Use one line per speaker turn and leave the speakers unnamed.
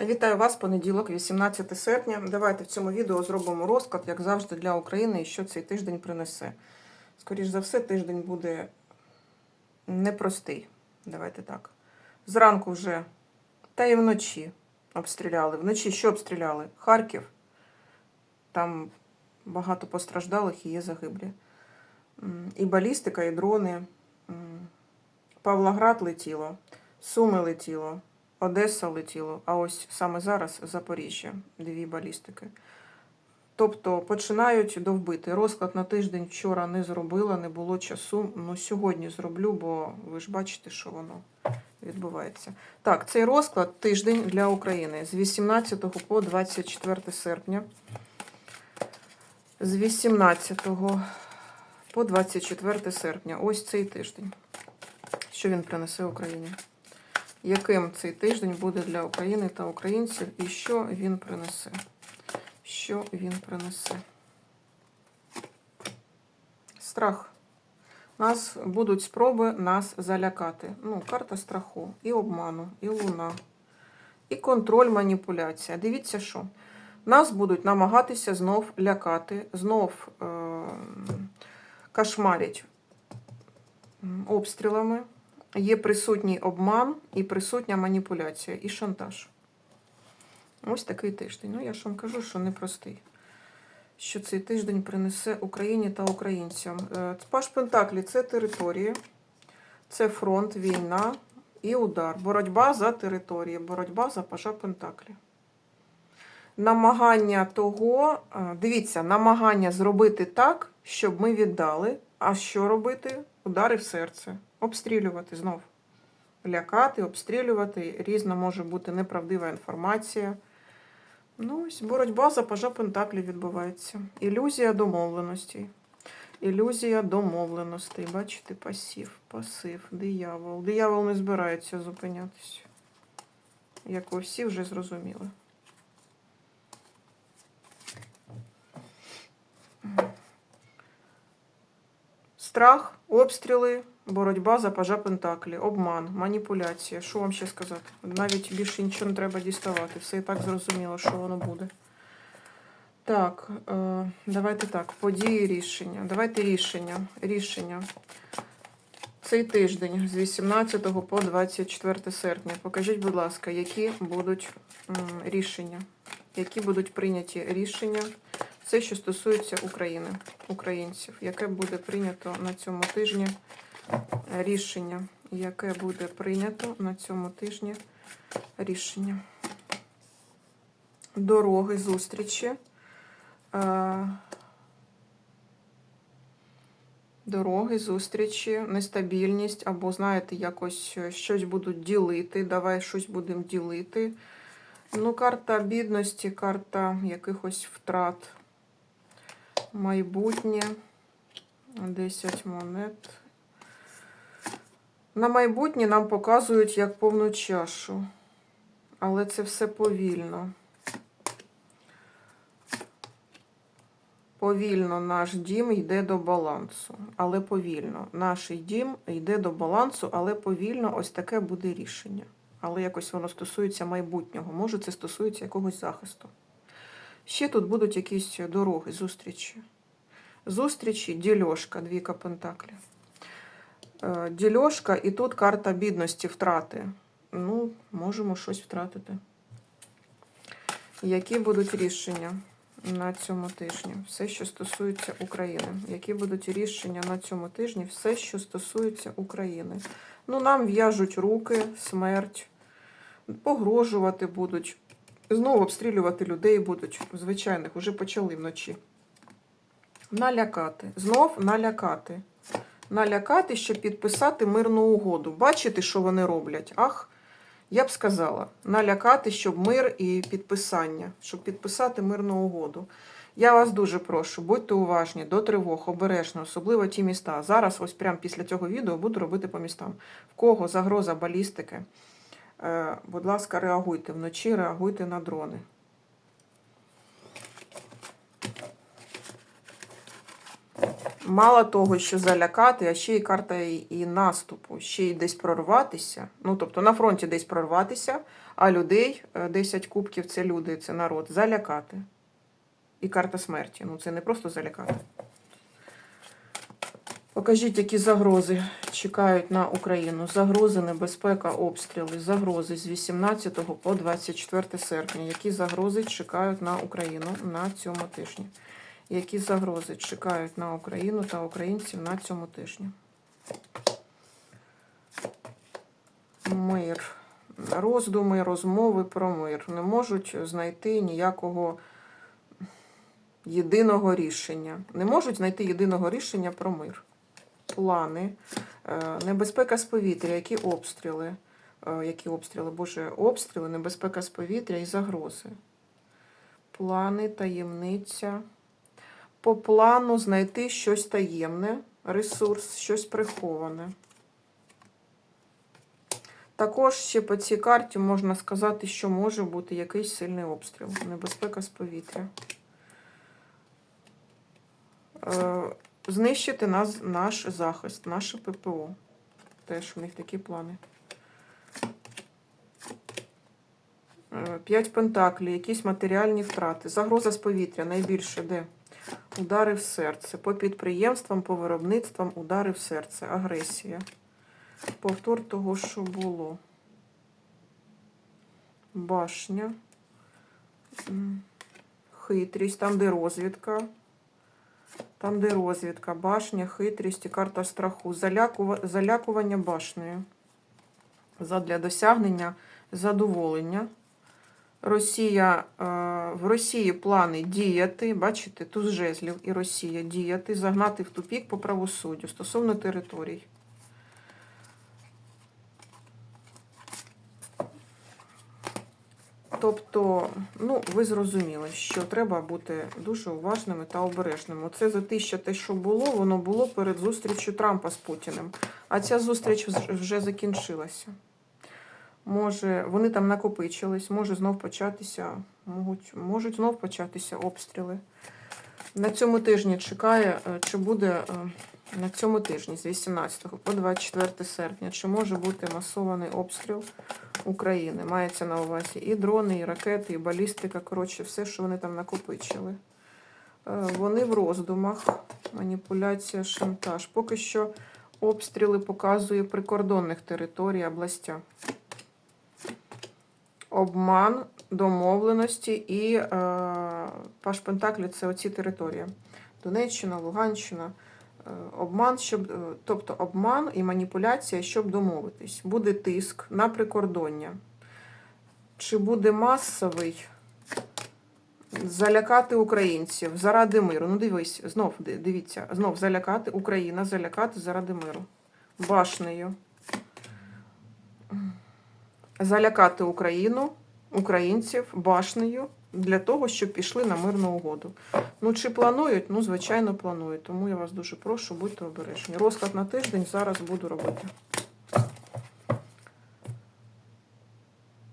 Вітаю вас, понеділок, 18 серпня. Давайте в цьому відео зробимо розклад, як завжди, для України і що цей тиждень принесе. Скоріше за все, тиждень буде непростий. Давайте так. Зранку вже, та і вночі обстріляли. Вночі що обстріляли? Харків. Там багато постраждалих і є загиблі. І балістика, і дрони. Павлоград летіло, Суми летіло. Одеса летіло, а ось саме зараз Запоріжжя, дві балістики. Тобто починають довбити. Розклад на тиждень вчора не зробила, не було часу. Ну сьогодні зроблю, бо ви ж бачите, що воно відбувається. Так, цей розклад тиждень для України з 18 по 24 серпня. З 18 по 24 серпня. Ось цей тиждень. Що він принесе Україні? Яким цей тиждень буде для України та українців, і що він принесе. Що він принесе? Страх. Нас будуть спроби нас залякати. Ну, карта страху, і обману, і луна, і контроль, маніпуляція. Дивіться, що нас будуть намагатися знов лякати, знов е- кошмарять обстрілами є присутній обман і присутня маніпуляція і шантаж. Ось такий тиждень. Ну, я ж вам кажу, що непростий. Що цей тиждень принесе Україні та українцям. Е, Паш Пентаклі це території, це фронт, війна і удар. Боротьба за території, боротьба за Пажа Пентаклі. Намагання того, е, дивіться, намагання зробити так, щоб ми віддали. А що робити? Удари в серце. Обстрілювати знов. Лякати, обстрілювати. Різна може бути неправдива інформація. Ну, ось боротьба за пажа Пентаклі відбувається. Ілюзія домовленостей. Ілюзія домовленостей. Бачите, пасів, пасив, диявол. Диявол не збирається зупинятися. Як ви всі вже зрозуміли. Страх, обстріли, боротьба за пажа Пентаклі, обман, маніпуляція. Що вам ще сказати? Навіть більше нічого не треба діставати. Все і так зрозуміло, що воно буде. Так, е, давайте так. Події рішення. Давайте рішення. Рішення. Цей тиждень з 18 по 24 серпня. Покажіть, будь ласка, які будуть рішення, які будуть прийняті рішення. Все, що стосується України, українців, яке буде прийнято на цьому тижні рішення, яке буде прийнято на цьому тижні рішення. Дороги, зустрічі. е, Дороги, зустрічі, нестабільність, або, знаєте, якось щось будуть ділити. Давай щось будемо ділити. Ну, карта бідності, карта якихось втрат. Майбутнє. 10 монет. На майбутнє нам показують як повну чашу. Але це все повільно. Повільно наш дім йде до балансу, але повільно. Наш дім йде до балансу, але повільно ось таке буде рішення. Але якось воно стосується майбутнього. Може, це стосується якогось захисту. Ще тут будуть якісь дороги, зустрічі. Зустрічі, дільошка, двійка пентаклів. Е, Дільошка, і тут карта бідності, втрати. Ну, можемо щось втратити. Які будуть рішення на цьому тижні? Все, що стосується України. Які будуть рішення на цьому тижні? Все, що стосується України. Ну, нам в'яжуть руки, смерть, погрожувати будуть. Знову обстрілювати людей будуть, звичайних, уже почали вночі. Налякати. Знов налякати. Налякати, щоб підписати мирну угоду. Бачите, що вони роблять? Ах, я б сказала, налякати, щоб мир і підписання, щоб підписати мирну угоду. Я вас дуже прошу, будьте уважні, до тривог, обережно, особливо ті міста. Зараз, ось прямо після цього відео, буду робити по містам. В кого загроза балістики, будь ласка, реагуйте вночі, реагуйте на дрони. Мало того, що залякати, а ще й карта і, наступу, ще й десь прорватися. Ну, тобто на фронті десь прорватися, А людей, е, 10 кубків це люди, це народ, залякати. І карта смерті. Ну, це не просто залякати. Покажіть, які загрози чекають на Україну. Загрози, небезпека, обстріли, загрози з 18 по 24 серпня. Які загрози чекають на Україну на цьому тижні? Які загрози чекають на Україну та українців на цьому тижні? Мир. Роздуми, розмови про мир не можуть знайти ніякого єдиного рішення. Не можуть знайти єдиного рішення про мир. Плани, е, небезпека з повітря, які обстріли, е, які обстріли, боже, обстріли, небезпека з повітря і загрози. Плани, таємниця. По плану знайти щось таємне, ресурс, щось приховане. Також ще по цій карті можна сказати, що може бути якийсь сильний обстріл, небезпека з повітря. Знищити нас, наш захист, наше ППО. Теж в них такі плани. Е, П'ять пентаклів, якісь матеріальні втрати. Загроза з повітря найбільше де? Удари в серце. По підприємствам, по виробництвам, удари в серце, агресія. Повтор того, що було. Башня. Хитрість, там, де розвідка. Там, де розвідка, башня, хитрість і карта страху. Залякува- Залякування башнею. Задля досягнення задоволення. Росія, е, в Росії плани діяти, бачите, туз жезлів і Росія діяти, загнати в тупік по правосуддю стосовно територій. Тобто, ну, ви зрозуміли, що треба бути дуже уважними та обережними. Оце за те, що було, воно було перед зустрічю Трампа з Путіним. А ця зустріч вже закінчилася. Може, вони там накопичились, може знов початися, можуть, можуть знов початися обстріли. На цьому тижні чекає, е, чи буде е, на цьому тижні з 18 по 24 серпня, чи може бути масований обстріл України. Мається на увазі і дрони, і ракети, і балістика. Коротше, все, що вони там накопичили. Е, Вони в роздумах, маніпуляція, шантаж. Поки що обстріли показує прикордонних територій, областя. Обман, домовленості і е, Паш Пентаклі це оці території. Донеччина, Луганщина. Е, Обман, щоб, е, тобто обман і маніпуляція, щоб домовитись. Буде тиск на прикордоння. Чи буде масовий залякати українців заради миру? Ну, дивись, знов дивіться, знов залякати Україна, залякати заради миру. Башнею. Залякати Україну, українців башнею для того, щоб пішли на мирну угоду. Ну, чи планують? Ну, звичайно, планують. Тому я вас дуже прошу, будьте обережні. Розклад на тиждень зараз буду робити.